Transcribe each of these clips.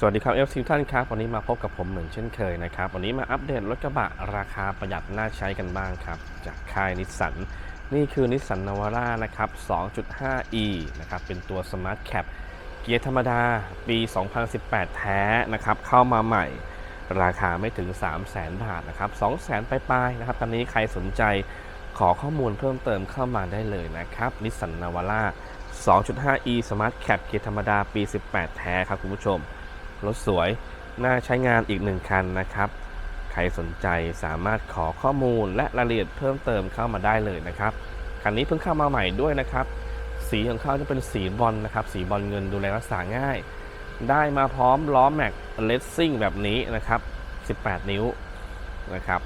สวัสดีครับ FC ทุกท่านครับวันนี้มาพบกับผมเหมือนเช่นเคยนะครับวันนี้มาอัปเดตรถกระบะราคาประหยัดน่าใช้กันบ้างครับจากค่ายนิสสันนี่คือนิสสันนาวาร่านะครับ 2.5e นะครับเป็นตัว Smart Cap เกียร์ธรรมดาปี 2018 แท้นะครับเข้ามาใหม่ราคาไม่ถึง 3 0 0 0 0 0 บาทนะครับ2 0 0 0 0 0 ปลายๆนะครับตอนนี้ใครสนใจขอข้อมูลเพิ่มเติมเข้ามาได้เลยนะครับนิสสันนาวาร่า 2.5e Smart Cap เกียร์ธรรมดาปี 18 แท้ครับคุณผู้ชม รถสวย น่าใช้งานอีกหนึ่งคันนะครับ ใครสนใจสามารถขอข้อมูลและรายละเอียดเพิ่มเติมเข้ามาได้เลยนะครับ คันนี้เพิ่งเข้ามาใหม่ด้วยนะครับ สีของเขาจะเป็นสีบอลนะครับ สีบอลเงินดูแลรักษาง่าย ได้มาพร้อมล้อแม็กเลสซิ่งแบบนี้นะครับ 18 นิ้วนะครับ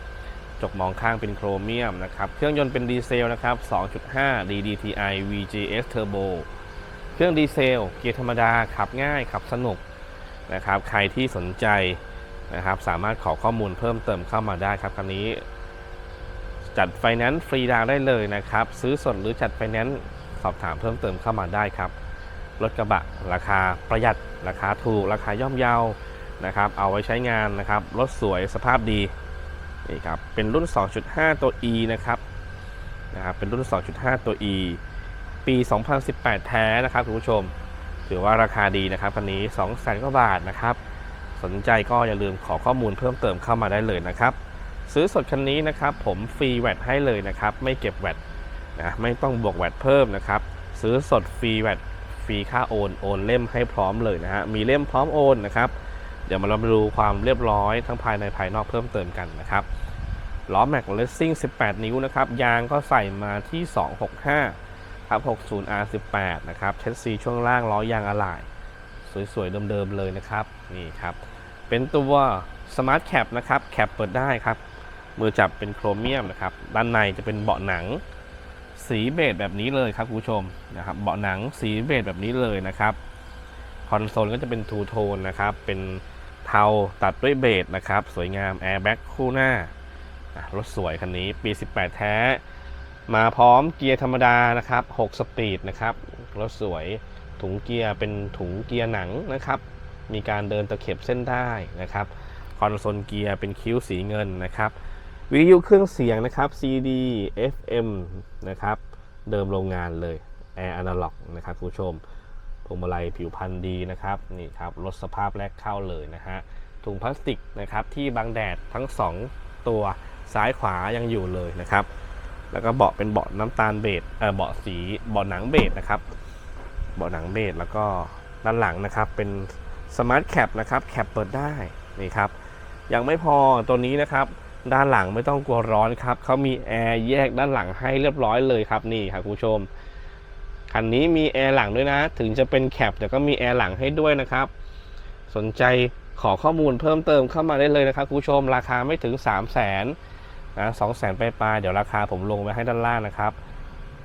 จกมองข้างเป็นโครเมียมนะครับ เครื่องยนต์เป็นดีเซลนะครับ 2.5 DDTI VGS Turbo เครื่องดีเซล เกียร์ธรรมดา ขับง่าย ขับสนุก นะครับ ใครที่สนใจนะครับ สามารถขอข้อมูลเพิ่มเติมเข้ามาได้ครับคันนี้ จัดไฟแนนซ์ฟรีดาวได้เลยนะครับ ซื้อสดหรือจัดไฟแนนซ์สอบถามเพิ่มเติมเข้ามาได้ครับรถกระบะราคาประหยัดราคาถูกราคาย่อมเยานะครับ เอาไว้ใช้งานนะครับรถสวยสภาพดีนี่ครับเป็นรุ่น 2.5 ตัว E นะครับนะครับเป็นรุ่น 2.5 ตัว E ปี 2018 แท้นะครับคุณผู้ชม ถือว่าราคาดีนะครับคันนี้2 0 0แสนกว่าบาทนะครับ สนใจก็อย่าลืมขอข้อมูลเพิ่มเติมเข้ามาได้เลยนะครับ ซื้อสดคันนี้นะครับผมฟรีแวตให้เลยนะครับ ไม่เก็บแวตนะไม่ต้องบวกแวตเพิ่มนะครับ ซื้อสดฟรีแวตฟรีค่าโอนโอนเล่มให้พร้อมเลยนะฮะมีเล่มพร้อมโอนนะครับ เดี๋ยวมาเรามาดูความเรียบร้อยทั้งภายในภายนอกเพิ่มเติมกันนะครับล้อแม็กเลสซิ่ง18 นิ้วนะครับยางก็ใส่มาที่ 265 ครับ 60R18 นะครับเชสซีช่วงล่างล้อยางอะไหล่สวยๆเดิมๆเลยนะครับนี่ครับเป็นตัว Smart Cap นะครับแคปเปิดได้ครับ มือจับเป็นโครเมียมนะครับด้านในจะเป็นเบาะหนัง สีเบจแบบนี้เลยครับคุณผู้ชมนะครับเบาะหนังสีเบจแบบนี้เลยนะครับคอนโซลก็จะเป็นทูโทนนะครับเป็นเทาตัดด้วยเบจนะครับสวยงามแอร์แบ็กคู่หน้ารถสวยคันนี้ปี 18 แท้ มาพร้อมเกียร์ธรรมดานะครับ6สปีดนะครับรถสวยถุงเกียร์เป็นถุงเกียร์หนังนะครับ มีการเดินตะเข็บเส้นได้นะครับ คอนโซลเกียร์เป็นคิ้วสีเงินนะครับ วิทยุเครื่องเสียงนะครับ CD FM นะครับ เดิมโรงงานเลยแอร์อนาล็อกนะครับคุณผู้ชมพวงมาลัยผิวพันธ์ดีนะครับนี่ครับรถสภาพแรกเข้าเลยนะฮะถุงพลาสติกนะครับที่บังแดดทั้ง 2 ตัวซ้ายขวายังอยู่เลยนะครับ แล้วก็เบาะเป็นเบาะน้ำตาลเบจเออเบาะสีเบาะหนังเบจนะครับ เบาะหนังเบจแล้วก็ด้านหลังนะครับ เป็นสมาร์ทแคปนะครับแคปเปิดได้นี่ครับ ยังไม่พอตัวนี้นะครับ ด้านหลังไม่ต้องกลัวร้อนครับเขามีแอร์แยกด้านหลังให้เรียบร้อยเลยครับนี่ครับคุณผู้ชมคันนี้มีแอร์หลังด้วยนะ ถึงจะเป็นแคปแต่ก็มีแอร์หลังให้ด้วยนะครับ สนใจขอข้อมูลเพิ่มเติมเข้ามาได้เลยนะครับคุณผู้ชมราคาไม่ถึง 3 0 0 0 0น นะสองแสนปลายๆเดี๋ยวราคาผมลงไว้ให้ด้านล่างนะครับ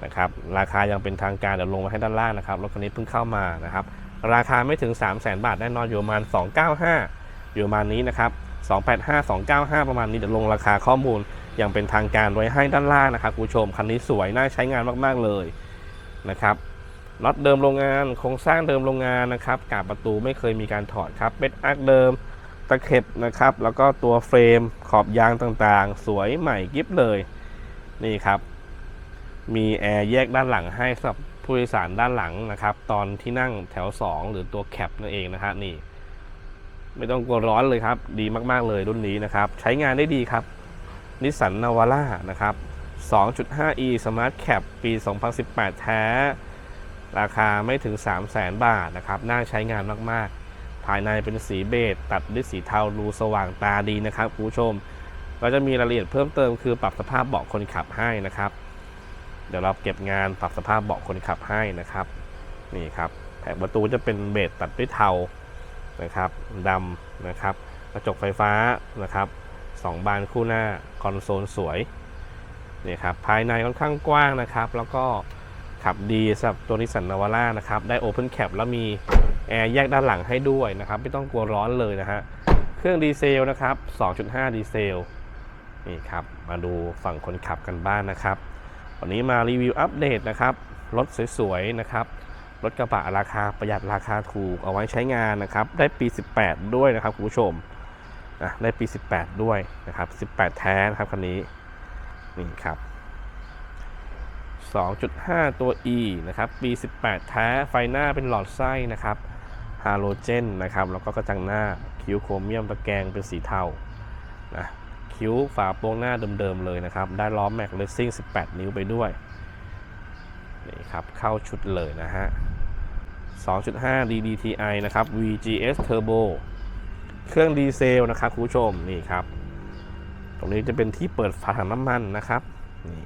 นะครับราคายังเป็นทางการเดี๋ยวลงไว้ให้ด้านล่างนะครับรถคันนี้เพิ่งเข้ามานะครับราคาไม่ถึง 3 0 0 0 0 0บาทแน่นอนอยู่ประมาณ 295 อยู่ประมาณนี้นะครับ285 295 ประมาณนี้เดี๋ยวลงราคาข้อมูลอย่างเป็นทางการไว้ให้ด้านล่างนะครับคุณผู้ชมคันนี้สวยน่าใช้งานมากๆเลยนะครับน็อตเดิมโรงงานโครงสร้างเดิมโรงงานนะครับกาบประตูไม่เคยมีการถอดครับเป็นอาร์คเดิม ตะเข็บนะครับ แล้วก็ตัวเฟรมขอบยางต่างๆ สวยใหม่กิฟเลยนี่ครับ มีแอร์แยกด้านหลังให้สำหรับผู้โดยสารด้านหลังนะครับ ตอนที่นั่งแถว 2 หรือตัวแคปนั่นเองนะฮะนี่ ไม่ต้องกลัวร้อนเลยครับ ดีมากๆเลยรุ่นนี้นะครับ ใช้งานได้ดีครับนิสสันนาวาร่านะครับ 2.5e Smart Cap ปี 2018 แท้ ราคาไม่ถึง 3 0 0 0 0 0 บาทนะครับ น่าใช้งานมาก ๆ ภายในเป็นสีเบจตัดด้วยสีเทาดูสว่างตาดีนะครับคุณผู้ชม ก็จะมีรายละเอียดเพิ่มเติมคือปรับสภาพเบาะคนขับให้นะครับ เดี๋ยวเราเก็บงานปรับสภาพเบาะคนขับให้นะครับ นี่ครับแผงประตูจะเป็นเบจตัดด้วยเทานะครับดำนะครับ กระจกไฟฟ้านะครับสองบานคู่หน้าคอนโซลสวยนี่ครับภายในค่อนข้างกว้างนะครับ แล้วก็ขับดีสำหรับตัวนิสสันนาวาร่านะครับ ได้โอเพนแคปแล้วมี แอร์แยกด้านหลังให้ด้วยนะครับ ไม่ต้องกลัวร้อนเลยนะฮะ เครื่องดีเซลนะครับ 2.5 ดีเซล นี่ครับ มาดูฝั่งคนขับกันบ้างนนะครับ วันนี้มารีวิวอัปเดตนะครับ รถสวยๆนะครับ รถกระบะราคาประหยัดราคาถูกเอาไว้ใช้งานนะครับ ได้ปี 18 ด้วยนะครับคุณผู้ชมนะได้ปี 18 ด้วยนะครับ 18 แท้นะครับคันนี้ นี่ครับ 2.5 ตัว E นะครับ ปี 18 แท้ ไฟหน้าเป็นหลอดไส้นะครับ ฮาโลเจนนะครับแล้วก็กระจังหน้าคิ้วโครเมียมตะแกรงเป็นสีเทานะคิ้วฝาโปรงหน้าเดิมๆเลยนะครับ ได้ล้อแม็กเลสซิ่ง 18 นิ้วไปด้วยนี่ครับเข้าชุดเลยนะฮะ 2.5 DDTI นะครับ VGS Turbo เครื่องดีเซลนะครับคุณผู้ชมนี่ครับ ตรงนี้จะเป็นที่เปิดฝาถังน้ำมันนะครับนี่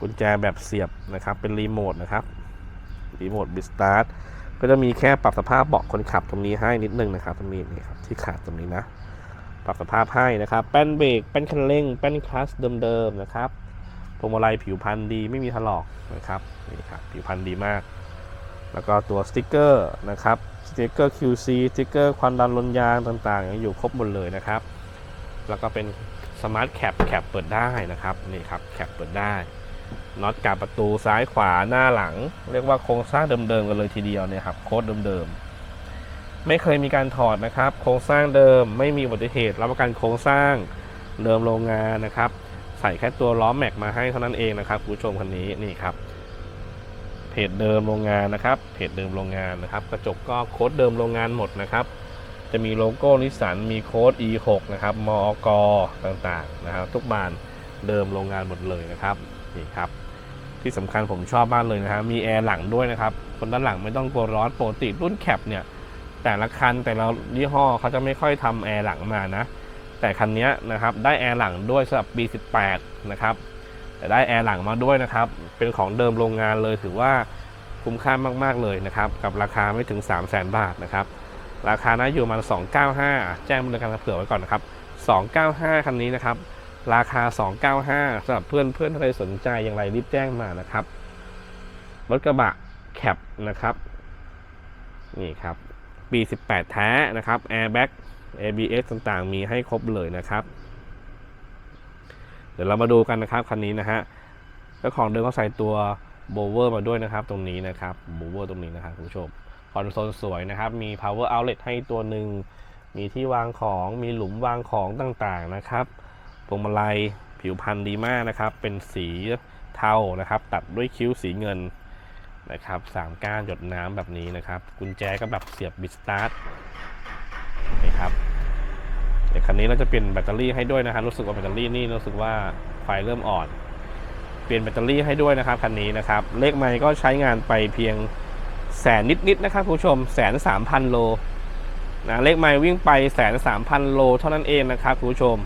กุญแจแบบเสียบนะครับเป็นรีโมทนะครับรีโมทบิสตาร์ท ก็จะมีแค่ปรับสภาพเบาะคนขับตรงนี้ให้นิดนึงนะครับตรงนี้นี่ครับที่ขาดตรงนี้นะ ปรับสภาพให้นะครับแป้นเบรกแป้นคันเร่งแป้นคลัตช์เดิมๆนะครับพวงมาลัยผิวพันธ์ดีไม่มีถลอกนะครับนี่ครับผิวพันธ์ดีมาก แล้วก็ตัวสติกเกอร์นะครับสติกเกอร์ QC สติกเกอร์ควันดันลนยางต่างๆยังอยู่ครบหมดเลยนะครับ แล้วก็เป็นสมาร์ทแคปแคปเปิดได้นะครับนี่ครับแคปเปิดได้ น็อตกับประตูซ้ายขวาหน้าหลัง เรียกว่าโครงสร้างเดิมๆกันเลยทีเดียวเนี่ยครับโค้ดเดิมๆไม่เคยมีการถอดนะครับ โครงสร้างเดิมไม่มีอุบัติเหตุรับประกันโครงสร้างเดิมโรงงานนะครับ ใส่แค่ตัวล้อแม็กมาให้เท่านั้นเองนะครับคุณผู้ชมคันนี้นี่ครับเพจเดิมโรงงานนะครับเพจเดิมโรงงานนะครับ กระจกก็โค้ดเดิมโรงงานหมดนะครับจะมีโลโก้นิสสันมีโค้ด E6 นะครับมอกต่างๆนะครับ ทุกบานเดิมโรงงานหมดเลยนะครับนี่ครับ ที่สำคัญผมชอบมากเลยนะฮะมีแอร์หลังด้วยนะครับ คนด้านหลังไม่ต้องกลัวร้อนปกติรุ่นแคปเนี่ย แต่ละคันแต่ละยี่ห้อเขาจะไม่ค่อยทำแอร์หลังมานะ แต่คันนี้นะครับได้แอร์หลังด้วยสำหรับปี 18 นะครับแต่ได้แอร์หลังมาด้วยนะครับ เป็นของเดิมโรงงานเลยถือว่าคุ้มค่ามากๆเลยนะครับ กับราคาไม่ถึง 3 0 0 0 0 0บาทนะครับ ราคานะอยู่ประมาณ295 แจ้งบริการเผื่อไว้ก่อนนะครับ 295 คันนี้นะครับ ราคา 295สำหรับเพื่อนเพื่อนท่านใดสนใจอย่างไรรีบแจ้งมานะครับ รถกระบะแคปนะครับ นี่ครับ ปี 18 แท้นะครับ Airbag ABS ต่างๆ มีให้ครบเลยนะครับ เดี๋ยวเรามาดูกันนะครับคันนี้นะฮะเจ้าของเดิมเขาใส่ตัวโบเวอร์มาด้วยนะครับ ตรงนี้นะครับโบเวอร์ตรงนี้นะครับคุณผู้ชมคอนโซลสวยนะครับ มี power outlet ให้ตัวหนึ่ง มีที่วางของ มีหลุมวางของต่างๆนะครับ วงมาลัยผิวพันธ์ดีมากนะครับ เป็นสีเทานะครับ ตัดด้วยคิ้วสีเงินนะครับสามก้านหยดน้ำแบบนี้นะครับ กุญแจก็แบบเสียบบิดสตาร์ทนะครับเดี๋ยวคันนี้เราจะเปลี่ยนแบตเตอรี่ให้ด้วยนะครับรู้สึกว่าแบตเตอรี่นี่รู้สึกว่าไฟเริ่มอ่อน เปลี่ยนแบตเตอรี่ให้ด้วยนะครับคันนี้นะครับ เลขไมค์ก็ใช้งานไปเพียงแสนนิดๆนะครับผู้ชมแสนสามพันโลนะเลขไมค์วิ่งไปแสนสามพันโลเท่านั้นเองนะครับผู้ชม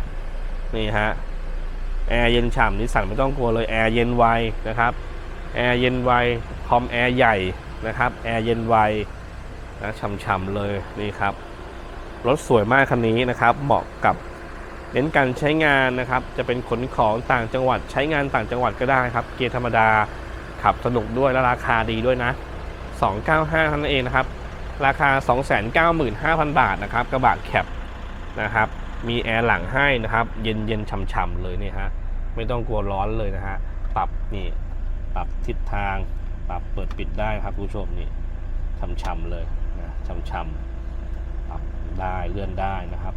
นี่ฮะแอร์เย็นฉ่ำนิสสันไม่ต้องกลัวเลยแอร์เย็นไวนะครับแอร์เย็นไวคอมแอร์ใหญ่นะครับแอร์เย็นไวนะฉ่ำๆเลยนี่ครับรถสวยมากคันนี้นะครับ เหมาะกับเน้นการใช้งานนะครับ จะเป็นขนของต่างจังหวัดใช้งานต่างจังหวัดก็ได้ครับ เกียร์ธรรมดาขับสนุกด้วยและราคาดีด้วยนะ 295เท่านั้นเองนะครับ ราคา 295,000 บาทนะครับกระบะแคปนะครับ มีแอร์หลังให้นะครับ เย็นเย็นๆฉ่ำๆเลยเนี่ยฮะไม่ต้องกลัวร้อนเลยนะฮะปรับนี่ปรับทิศทาง ปรับเปิดปิดได้ครับผู้ชมนี่ฉ่ำๆเลยนะฉ่ำๆปรับได้เลื่อนได้นะครับ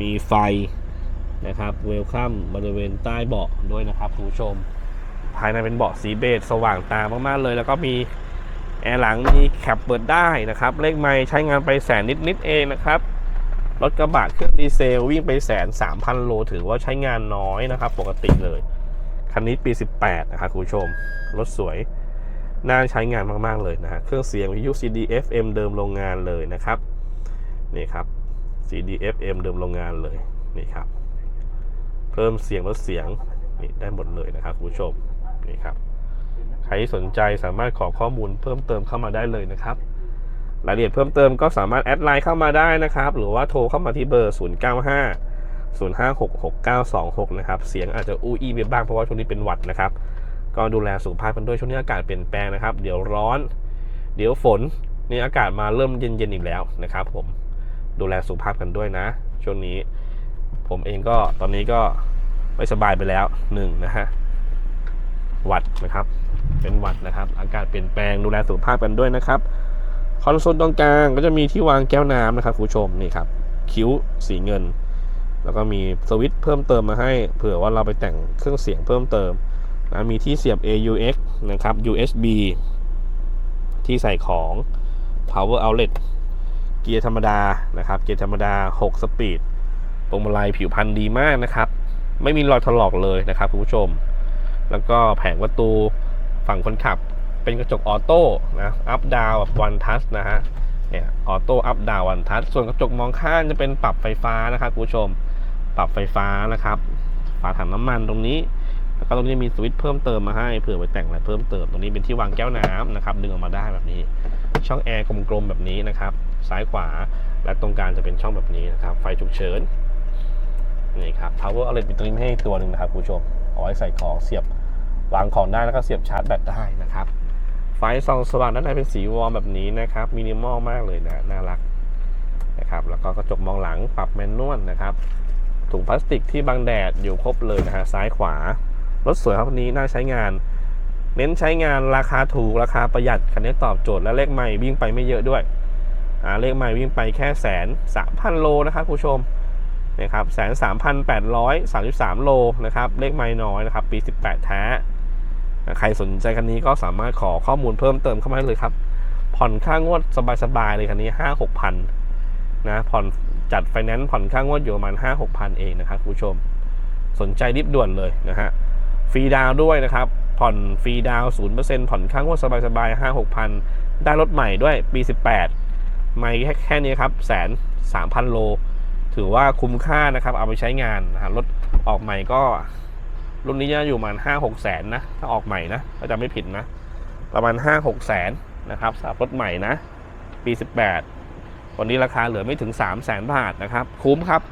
มีไฟนะครับเวลคัมบริเวณใต้เบาะด้วยนะครับผู้ชม ภายในเป็นเบาะสีเบจสว่างตามากๆเลย แล้วก็มีแอร์หลังมีแคปเปิดได้นะครับ เลขไม้ใช้งานไปแสนนิดๆเองนะครับ รถกระบะเครื่องดีเซลวิ่งไปแสนสามพันโลถือว่าใช้งานน้อยนะครับ ปกติเลย คันนี้ปี 18 นะครับคุณผู้ชม รถสวย น่าใช้งานมาก ๆ เลยนะฮะเครื่องเสียงวิทยุ CD FM เดิมโรงงานเลยนะครับ นี่ครับ CD FM เดิมโรงงานเลยนี่ครับ เพิ่มเสียงลดเสียงนี่ได้หมดเลยนะครับคุณผู้ชมนี่ครับใครสนใจสามารถขอข้อมูลเพิ่มเติมเข้ามาได้เลยนะครับ รายละเอียดเพิ่มเติมก็สามารถแอดไลน์เข้ามาได้นะครับ หรือว่าโทรเข้ามาที่เบอร์ 095 0566926 นะครับ เสียงอาจจะอู้อี้ไปบ้างเพราะว่าช่วงนี้เป็นหวัดนะครับ ก็ดูแลสุขภาพกันด้วยช่วงนี้อากาศเปลี่ยนแปลงนะครับ เดี๋ยวร้อน เดี๋ยวฝน นี่อากาศมาเริ่มเย็นๆอีกแล้วนะครับผม ดูแลสุขภาพกันด้วยนะ ช่วงนี้ ผมเองก็ตอนนี้ก็ไม่สบายไปแล้วหนึ่งนะฮะ หวัดนะครับ เป็นหวัดนะครับ อากาศเปลี่ยนแปลงดูแลสุขภาพกันด้วยนะครับ คอนโซลตรงกลางก็จะมีที่วางแก้วน้ำนะครับคุณผู้ชมนี่ครับคิ้วสีเงิน แล้วก็มีสวิตช์เพิ่มเติมมาให้ เผื่อว่าเราไปแต่งเครื่องเสียงเพิ่มเติมนะมีที่เสียบ AUX นะครับ USB ที่ใส่ของ power outlet เกียร์ธรรมดานะครับ เกียร์ธรรมดา 6 สปีดพวงมาลัยผิวพรรณดีมากนะครับ ไม่มีรอยถลอกเลยนะครับคุณผู้ชม แล้วก็แผงประตูฝั่งคนขับ เป็นกระจกออโต้นะอัพดาวแบบวันทัชนะฮะเนี่ยออโต้อัพดาววันทัชส่วนกระจกมองข้างจะเป็นปรับไฟฟ้านะครับคุณผู้ชม ปรับไฟฟ้านะครับฝาถังน้ำมันตรงนี้ แล้วก็ตรงนี้มีสวิตช์เพิ่มเติมมาให้เผื่อไปแต่งอะไรเพิ่มเติมตรงนี้เป็นที่วางแก้วน้ำนะครับดึงออกมาได้แบบนี้ ช่องแอร์กลมๆแบบนี้นะครับ ซ้ายขวาและตรงกลางจะเป็นช่องแบบนี้นะครับ ไฟฉุกเฉินนี่ครับ power outlet มีตรงนี้ให้ตัวหนึ่งนะครับคุณผู้ชมเอาไว้ใส่ของเสียบวางของได้แล้วก็เสียบชาร์จแบตได้นะครับ ฟส่องสว่างด้านในเป็นสีวอร์มแบบนี้นะครับมินิมอลมากเลยนะน่ารักนะครับแล้วก็กระจกมองหลังปรับแมนนวลนะครับถุงพลาสติกที่บังแดดอยู่ครบเลยนะฮะซ้ายขวารถสวยครับคันนี้น่าใช้งาน เน้นใช้งานราคาถูกราคาประหยัดคันนี้ตอบโจทย์และเลขใหม่วิ่งไปไม่เยอะด้วยอ่าเลขใหม่วิ่งไปแค่แสนสามพันโลนะครับคุณผู้ชมนะครับแสนสามพันแปดร้อยสามสิบสามโลนะครับเลขไม่น้อยนะครับปี18แท้ ใครสนใจคันนี้ก็สามารถขอข้อมูลเพิ่มเติมเข้ามาได้เลยครับ ผ่อนค่างวดสบายๆเลยคันนี้ห้าหกพันนะผ่อนจัดไฟแนนซ์ผ่อนค่างวดอยู่ประมาณห้าหกพันเองนะครับคุณผู้ชม สนใจรีบด่วนเลยนะฮะฟรีดาวด้วยนะครับ ผ่อนฟรีดาวศูนย์เปอร์เซ็นต์ผ่อนค่างวดสบายๆห้าหกพันได้รถใหม่ด้วยปี18ไม่แค่แค่นี้ครับแสนสามพันโล ถือว่าคุ้มค่านะครับ เอาไปใช้งานนะรถออกใหม่ก็ รุ่นนี้จะอยู่ประมาณห้าหกแสนนะ ถ้าออกใหม่นะถ้าจำไม่ผิดนะ ประมาณห้าหกแสนนะครับสำหรับรถใหม่นะ ปี18วันนี้ราคาเหลือไม่ถึง3 0 0แสนบาทนะครับ คุ้มครับ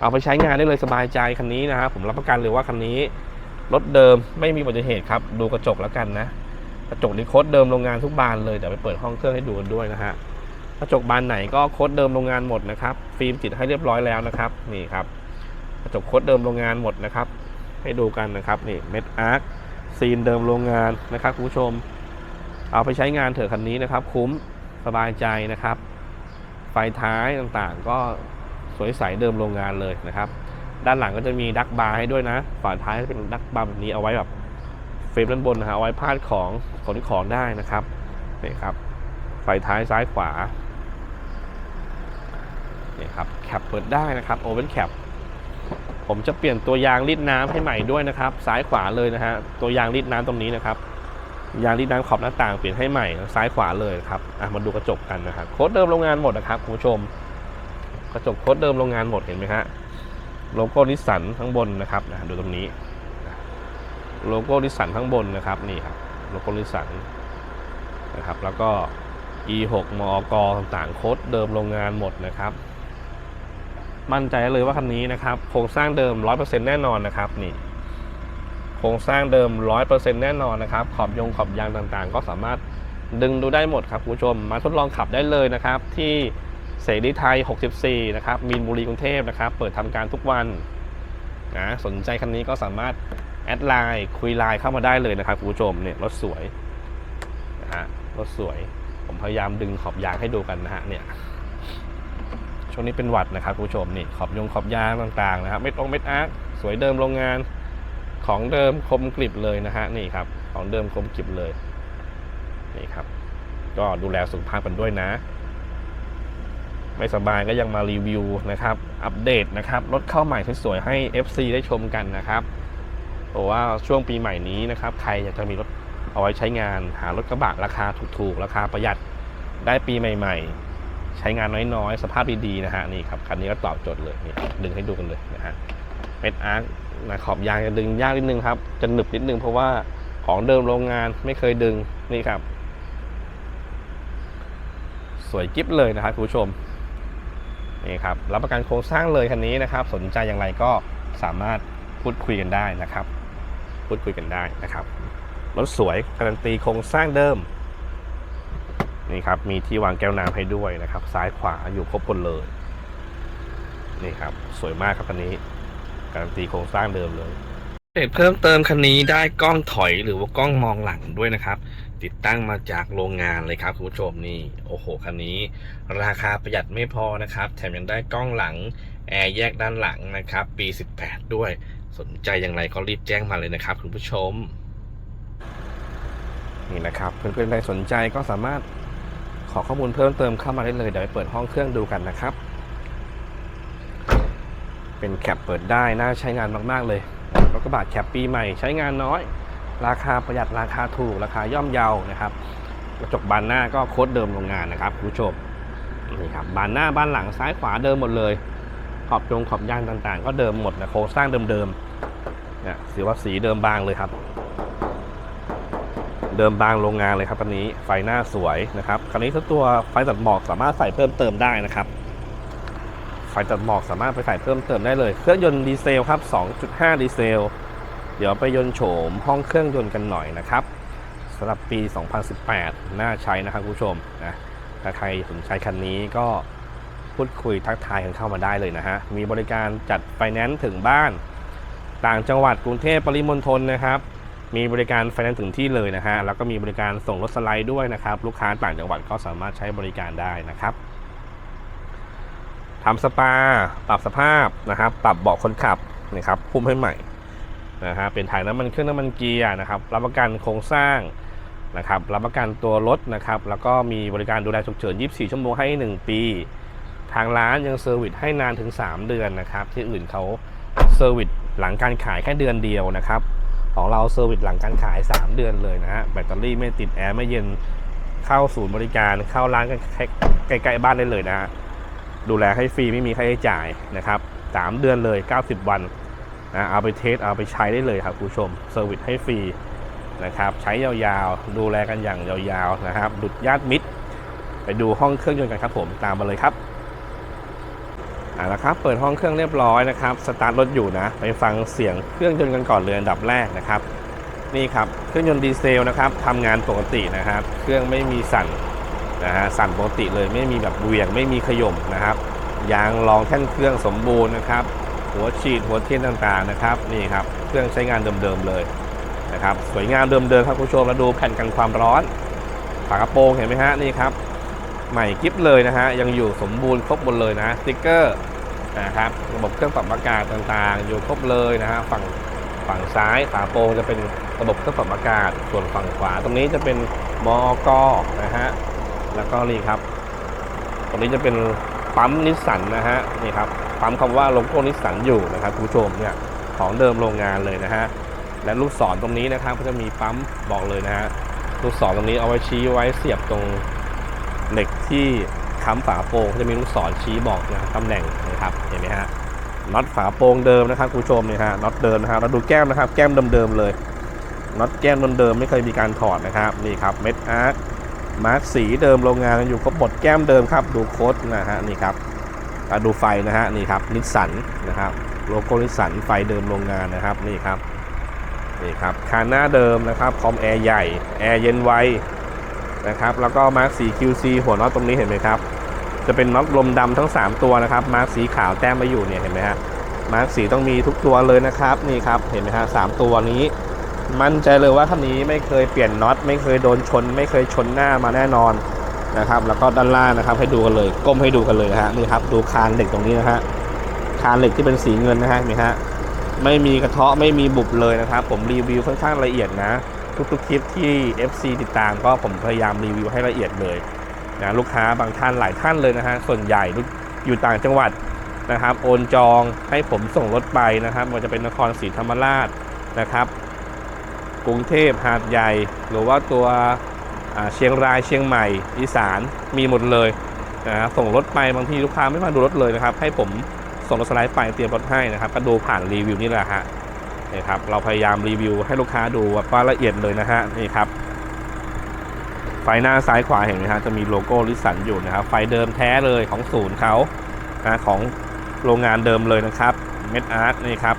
เอาไปใช้งานได้เลยสบายใจคันนี้นะครับผมรับประกันเลยว่าคันนี้ รถเดิมไม่มีอุบัติเหตุครับ ดูกระจกแล้วกันนะ กระจกนี่โค้ดเดิมโรงงานทุกบานเลยเดี๋ยวไปเปิดห้องเครื่องให้ดูด้วยนะฮะกระจกบานไหนก็โค้ดเดิมโรงงานหมดนะครับ ฟิล์มติดให้เรียบร้อยแล้วนะครับ นี่ครับกระจกโค้ดเดิมโรงงานหมดนะครับ ให้ดูกันนะครับนี่เม็ดอาร์คซีนเดิมโรงงานนะครับคุณผู้ชม เอาไปใช้งานเถอะคันนี้นะครับ คุ้มสบายใจนะครับ ไฟท้ายต่างๆ ก็สวยใสเดิมโรงงานเลยนะครับ ด้านหลังก็จะมีดักบาร์ให้ด้วยนะฝาท้ายเป็นดักบาร์แบบนี้เอาไว้แบบเฟรมด้านบนนะฮะเอาไว้พาดของขนของได้นะครับนี่ครับไฟท้ายซ้ายขวานี่ครับแคปเปิดได้นะครับโอเ n นแคป ผมจะเปลี่ยนตัวยางรีดน้ำให้ใหม่ด้วยนะครับ ซ้ายขวาเลยนะฮะตัวยางรีดน้ำตรงนี้นะครับ ยางรีดน้ำขอบหน้าต่างเปลี่ยนให้ใหม่ซ้ายขวาเลยครับอะมาดูกระจกกันนะครับโค้ดเดิมโรงงานหมดนะครับคุณผู้ชม กระจกโค้ดเดิมโรงงานหมดเห็นไหมฮะโลโก้นิสสันข้างบนนะครับนะดูตรงนี้โลโก้นิสสันข้างบนนะครับนี่ครับโลโก้นิสสันนะครับ แล้วก็ E6 มอกต่างๆโค้ดเดิมโรงงานหมดนะครับ มั่นใจเลยว่าคันนี้นะครับโครงสร้างเดิม 100%แน่นอนนะครับนี่โครงสร้างเดิม 100%แน่นอนนะครับขอบยงขอบยางต่างๆ ก็สามารถดึงดูได้หมดครับคุณผู้ชมมาทดลองขับได้เลยนะครับ ที่เสรีไทย 64 นะครับมีนบุรีกรุงเทพนะครับ เปิดทำการทุกวันนะสนใจคันนี้ก็สามารถแอดไลน์คุยไลน์เข้ามาได้เลยนะครับคุณผู้ชมเนี่ยรถสวยนะฮะรถสวย ผมพยายามดึงขอบยางให้ดูกันนะฮะเนี่ย ช่วงนี้เป็นหวัดนะครับผู้ชมนี่ขอบยงขอบยางต่างๆนะครับเม็ดองเม็ดอาร์คสวยเดิมโรงงานของเดิมคมกริบเลยนะฮะนี่ครับของเดิมคมกริบเลยนี่ครับ ก็ดูแลสุขภาพกันด้วยนะ ไม่สบายก็ยังมารีวิวนะครับ อัปเดตนะครับรถเข้าใหม่สวยๆให้ FC ได้ชมกันนะครับเพราะว่าช่วงปีใหม่นี้นะครับ ใครอยากจะมีรถเอาไว้ใช้งาน หารถกระบะราคาถูกๆ ราคาประหยัดได้ปีใหม่ ๆ ใช้งานน้อยๆ สภาพดีๆนะฮะนี่ครับคันนี้ก็ตอบโจทย์เลยนี่ดึงให้ดูกันเลยนะฮะเป็นอาร์คนะขอบยางจะดึงยากนิดนึงครับ จะหนึบนิดนึงเพราะว่าของเดิมโรงงานไม่เคยดึงนี่ครับ สวยกิ๊บเลยนะครับคุณผู้ชมนี่ครับรับประกันโครงสร้างเลยคันนี้นะครับ สนใจอย่างไรก็สามารถพูดคุยกันได้นะครับ พูดคุยกันได้นะครับรถสวยการันตีโครงสร้างเดิม นี่ครับมีที่วางแก้วน้ำให้ด้วยนะครับ ซ้ายขวาอยู่ครบหมดเลยนี่ครับสวยมากครับคันนี้ การันตีโครงสร้างเดิมเลยเเพิ่มเติมคันนี้ได้กล้องถอยหรือว่ากล้องมองหลังด้วยนะครับ ติดตั้งมาจากโรงงานเลยครับคุณผู้ชมนี่โอ้โหคันนี้ ราคาประหยัดไม่พอนะครับ แถมยังได้กล้องหลังแอร์แยกด้านหลังนะครับ ปี 18 ด้วย สนใจอย่างไรก็รีบแจ้งมาเลยนะครับ คุณผู้ชมนี่นะครับ เพื่อนๆใครสนใจก็สามารถ อข้อมูลเพิ่มเติมเข้ามาได้เลย เดี๋ยวไปเปิดห้องเครื่องดูกันนะครับ เป็นแคปเปิดได้น่าใช้งานมาก ๆ เลยรถกระบะแคปปีใหม่ใช้งานน้อย ราคาประหยัดราคาถูกราคาย่อมเยานะครับกระจกบานหน้าก็โค้ดเดิมโรงงานนะครับคุณผู้ชมนี่ครับบานหน้าบานหลังซ้ายขวาเดิมหมดเลย ขอบจงขอบยางต่างๆ ก็เดิมหมดนะโครงสร้างเดิมๆเนี่ยสีว่าสีเดิมบางเลยครับ เดิมบางโรงงานเลยครับคันนี้ไฟหน้าสวยนะครับคันนี้ทุกตัวไฟตัดหมอกสามารถใส่เพิ่มเติมได้นะครับ ไฟตัดหมอกสามารถไปใส่เพิ่มเติมได้เลย เครื่องยนต์ดีเซลครับ 2.5 ดีเซล เดี๋ยวไปยนต์โฉมห้องเครื่องยนต์กันหน่อยนะครับสำหรับปี 2018 น่าใช้นะครับคุณผู้ชมนะถ้าใครสนใจคันนี้ก็พูดคุยทักทายกันเข้ามาได้เลยนะฮะ มีบริการจัดไฟแนนซ์ถึงบ้าน ต่างจังหวัดกรุงเทพปริมณฑลนะครับ มีบริการไฟแนนซ์ถึงที่เลยนะฮะแล้วก็มีบริการส่งรถสไลด์ด้วยนะครับ ลูกค้าต่างจังหวัดก็สามารถใช้บริการได้นะครับทำสปา ปรับสภาพนะครับ ปรับเบาะคนขับนะครับพุ่มให้ใหม่นะฮะเป็นถ่ายน้ำมันเครื่องน้ำมันเกียร์นะครับ รับประกันโครงสร้างนะครับ รับประกันตัวรถนะครับ แล้วก็มีบริการดูแลฉุกเฉิน 24 ชั่วโมงให้ 1 ปี ทางร้านยังเซอร์วิสให้นานถึง 3 เดือนนะครับ ที่อื่นเขาเซอร์วิสหลังการขายแค่เดือนเดียวนะครับ ของเราเซอร์วิสหลังการขาย 3 เดือนเลยนะฮะแบตเตอรี่ไม่ติดแอร์ไม่เย็นเข้าศูนย์บริการเข้าร้านใกล้ๆบ้านได้เลยนะฮะดูแลให้ฟรีไม่มีค่าใช้จ่ายนะครับ 3 เดือนเลย 90 วันนะเอาไปเทสเอาไปใช้ได้เลยครับคุณผู้ชมเซอร์วิสให้ฟรีนะครับใช้ยาวๆ ดูแลกันอย่างยาวๆนะครับดุดญาติมิตร ไปดูห้องเครื่องยนต์กันครับผมตามมาเลยครับ อ่าละครับเปิดห้องเครื่องเรียบร้อยนะครับสตาร์ทรถอยู่นะไปฟังเสียงเครื่องยนต์กันก่อนเลยอันดับแรกนะครับ นี่ครับเครื่องยนต์ดีเซลนะครับทำงานปกตินะครับ เครื่องไม่มีสั่นนะฮะสั่นปกติเลยไม่มีแบบเวียงไม่มีขย่มนะครับยางรองแท่นเครื่องสมบูรณ์นะครับ หัวฉีดหัวเทียนต่างๆนะครับนี่ครับเครื่องใช้งานเดิมๆเลยนะครับสวยงามเดิมๆครับคุณผู้ชมแล้วดูแผ่นกันความร้อนฝากระโปรงเห็นไหมฮะนี่ครับใหม่กิฟเลยนะฮะยังอยู่สมบูรณ์ครบหมดเลยนะสติ๊กเกอร์ นะครับ ระบบเครื่องปรับอากาศต่างๆ อยู่ครบเลยนะฮะฝั่งฝั่งซ้ายฝาโปรงจะเป็นระบบเครื่องปรับอากาศ ส่วนฝั่งขวาตรงนี้จะเป็นมอกนะฮะแล้วก็นี่ครับ ตรงนี้จะเป็นปั๊มนิสสันนะฮะนี่ครับปั๊มคำว่าโลโก้นิสสันอยู่นะครับคุณผู้ชมเนี่ยของเดิมโรงงานเลยนะฮะและลูกศรตรงนี้นะครับก็จะมีปั๊มบอกเลยนะฮะลูกศรตรงนี้เอาไว้ชี้ไว้เสียบตรงเหล็กที่ค้ำฝาโปรงจะมีลูกศรชี้บอกนะครับตำแหน่ง น็อตฝาโปร่งเดิมนะครับคุณผู้ชมนี่ฮะน็อตเดิมนะครับเราดูแก้มนะครับ แก้มเดิมๆเลยน็อตแก้มเดิมๆไม่เคยมีการถอดนะครับนี่ครับเม็ดอาร์ตมาร์กสีเดิมโรงงานอยู่ครบหมดแก้มเดิมครับ ดูโค้ดนะฮะนี่ครับดูไฟนะฮะนี่ครับนิสสันนะครับโลโก้นิสสันไฟเดิมโรงงานนะครับนี่ครับนี่ครับคานหน้าเดิมนะครับคอมแอร์ใหญ่แอร์เย็นไวนะครับแล้วก็มาร์กสี QC หัวน็อตตรงนี้เห็นไหมครับ จะเป็นน็อตลมดำทั้ง 3 ตัวนะครับ มาร์กสีขาวแต้มมาอยู่เนี่ยเห็นไหมฮะ มาร์กสีต้องมีทุกตัวเลยนะครับ นี่ครับ เห็นไหมฮะสามตัวนี้ มั่นใจเลยว่าคันนี้ไม่เคยเปลี่ยนน็อต ไม่เคยโดนชน ไม่เคยชนหน้ามาแน่นอนนะครับ แล้วก็ด้านล่างนะครับ ให้ดูกันเลย ก้มให้ดูกันเลยนะฮะ นี่ครับ ดูคานเหล็กตรงนี้นะฮะ คานเหล็กที่เป็นสีเงินนะฮะเห็นไหมฮะ ไม่มีกระเทาะ ไม่มีบุบเลยนะครับ ผมรีวิวค่อนข้างละเอียดนะ ทุกๆคลิปที่ FC ติดตามก็ผมพยายามรีวิวให้ละเอียดเลย นะลูกค้าบางท่านหลายท่านเลยนะฮะส่วนใหญ่อยู่ต่างจังหวัดนะครับ โอนจองให้ผมส่งรถไปนะครับไมันจะเป็นนครศรีธรรมราชนะครับ กรุงเทพหาดใหญ่ หรือว่าตัวเชียงรายเชียงใหม่อีสานมีหมดเลยนะฮะส่งรถไปบางทีลูกค้าไม่มาดูรถเลยนะครับ ให้ผมส่งรถสไลด์ไปเตรียมรถให้นะครับ ก็ดูผ่านรีวิวนี่แหละฮะนี่ครับเราพยายามรีวิวให้ลูกค้าดูว่าละเอียดเลยนะฮะนี่ครับ ไฟหน้าซ้ายขวาเห็นไหมฮะจะมีโลโก้ลิสันอยู่นะครับ ไฟเดิมแท้เลยของศูนย์เขานะของโรงงานเดิมเลยนะครับ เม็ดอาร์ตนี่ครับ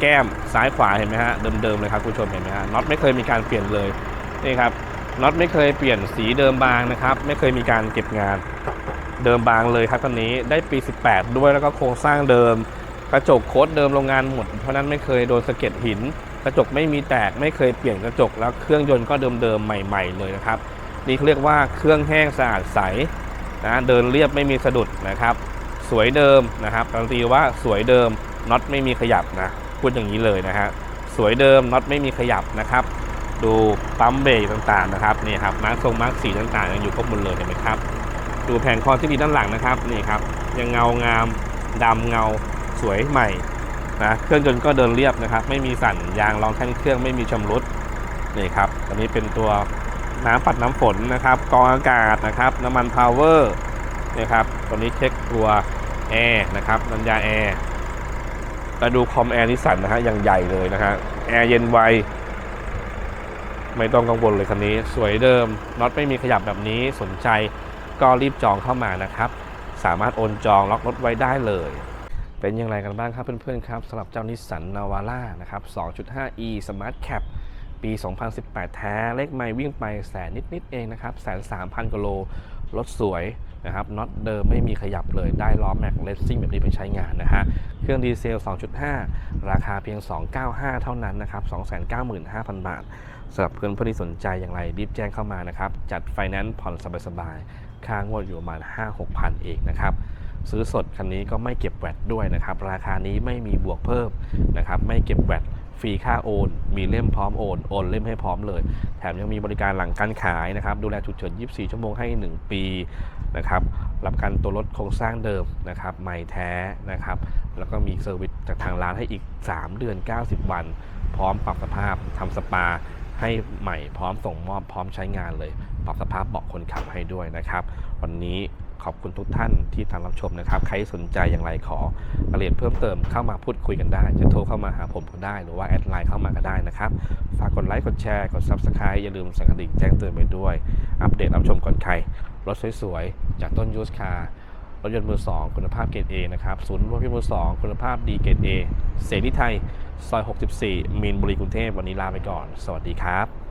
แก้มซ้ายขวาเห็นไหมฮะเดิมๆเลยครับคุณผู้ชมเห็นไหมฮะน็อตไม่เคยมีการเปลี่ยนเลยนี่ครับน็อตไม่เคยเปลี่ยนสีเดิมบางนะครับ ไม่เคยมีการเก็บงานเดิมบางเลยครับคันนี้ได้ปี 18 ด้วยแล้วก็โครงสร้างเดิม กระจกโค้ดเดิมโรงงานหมดเพราะนั้นไม่เคยโดนสะเก็ดหิน กระจกไม่มีแตกไม่เคยเปลี่ยนกระจกแล้วเครื่องยนต์ก็เดิมๆใหม่ ๆ เลยนะครับ นี่เรียกว่าเครื่องแห้งสะอาดใสนะเดินเรียบไม่มีสะดุดนะครับ สวยเดิมนะครับการันตีว่าสวยเดิมน็อตไม่มีขยับนะพูดอย่างนี้เลยนะฮะสวยเดิมน็อตไม่มีขยับนะครับ ดูปั๊มเบรกต่างๆนะครับนี่ครับมาร์คทรงมาร์คสีต่างๆยังอยู่ครบหมดเลยเห็นไหมครับ ดูแผงคอที่ดีด้านหลังนะครับนี่ครับยังเงางามดำเงาสวยใหม่ นะเครื่องยนต์ก็เดินเรียบนะครับ ไม่มีสั่นยางรองแท่นเครื่องไม่มีชำรุดนี่ครับอันนี้เป็นตัวน้ำปัดน้ำฝนนะครับกองอากาศนะครับ น้ำมันพาวเวอร์นี่ครับตัวนี้เช็คตัวแอร์นะครับน้ำยาแอร์แล้วดูคอมแอร์นิสสันนะฮะอย่างใหญ่เลยนะฮะแอร์เย็นไวไม่ต้องกังวลเลยคันนี้ สวยเดิมน็อตไม่มีขยับแบบนี้สนใจก็รีบจองเข้ามานะครับ สามารถโอนจองล็อกรถไว้ได้เลย เป็นอย่างไรกันบ้างครับเพื่อนๆครับสำหรับเจ้านิสสันนาวาร่านะครับ 2.5e Smart Cap ปี 2018 แท้ เลขไม่วิ่งไปแสนนิดๆเองนะครับแสนสามพันกิโลรถสวยนะครับน็อตเดิมไม่มีขยับเลยได้ล้อแม็กเลสซิ่งแบบนี้ไปใช้งานนะฮะเครื่องดีเซล 2.5 ราคาเพียง 295 เท่านั้นนะครับ 295,000 บาทสำหรับเพื่อนเพื่อนที่สนใจอย่างไรรีบแจ้งเข้ามานะครับ จัดไฟแนนซ์ผ่อนสบายๆ ค่างวดอยู่ประมาณ 5-6พันเองนะครับ ซื้อสดคันนี้ก็ไม่เก็บแวตด้วยนะครับ ราคานี้ไม่มีบวกเพิ่มนะครับ ไม่เก็บแวตฟรีค่าโอน มีเล่มพร้อมโอน โอนเล่มให้พร้อมเลย แถมยังมีบริการหลังการขายนะครับ ดูแลฉุกเฉิน 24 ชั่วโมงให้ 1 ปีนะครับ รับกันตัวรถโครงสร้างเดิมนะครับ ใหม่แท้นะครับ แล้วก็มีเซอร์วิสจากทางร้านให้อีก 3 เดือน 90 วัน พร้อมปรับสภาพทำสปาให้ใหม่พร้อมส่งมอบพร้อมใช้งานเลย ปรับสภาพเบาะคนขับให้ด้วยนะครับ วันนี้ ขอบคุณทุกท่านที่ตามรับชมนะครับ ใครสนใจอย่างไรขอรายละเอียดเพิ่มเติมเข้ามาพูดคุยกันได้ จะโทรเข้ามาหาผมก็ได้ หรือว่าแอดไลน์เข้ามาก็ได้นะครับ ฝากกดไลค์กดแชร์กด Subscribe อย่าลืมสั่นกระดิ่งแจ้งเตือนไปด้วย อัปเดตรับชมก่อนใครรถสวยๆจากต้นยูสคาร์รถยนต์มือ 2 คุณภาพเกรด A นะครับศูนย์รถยนต์มือ 2 คุณภาพดีเกรด A เสรีไทย ซอย 64 มีนบุรีกรุงเทพวันนี้ลาไปก่อน สวัสดีครับ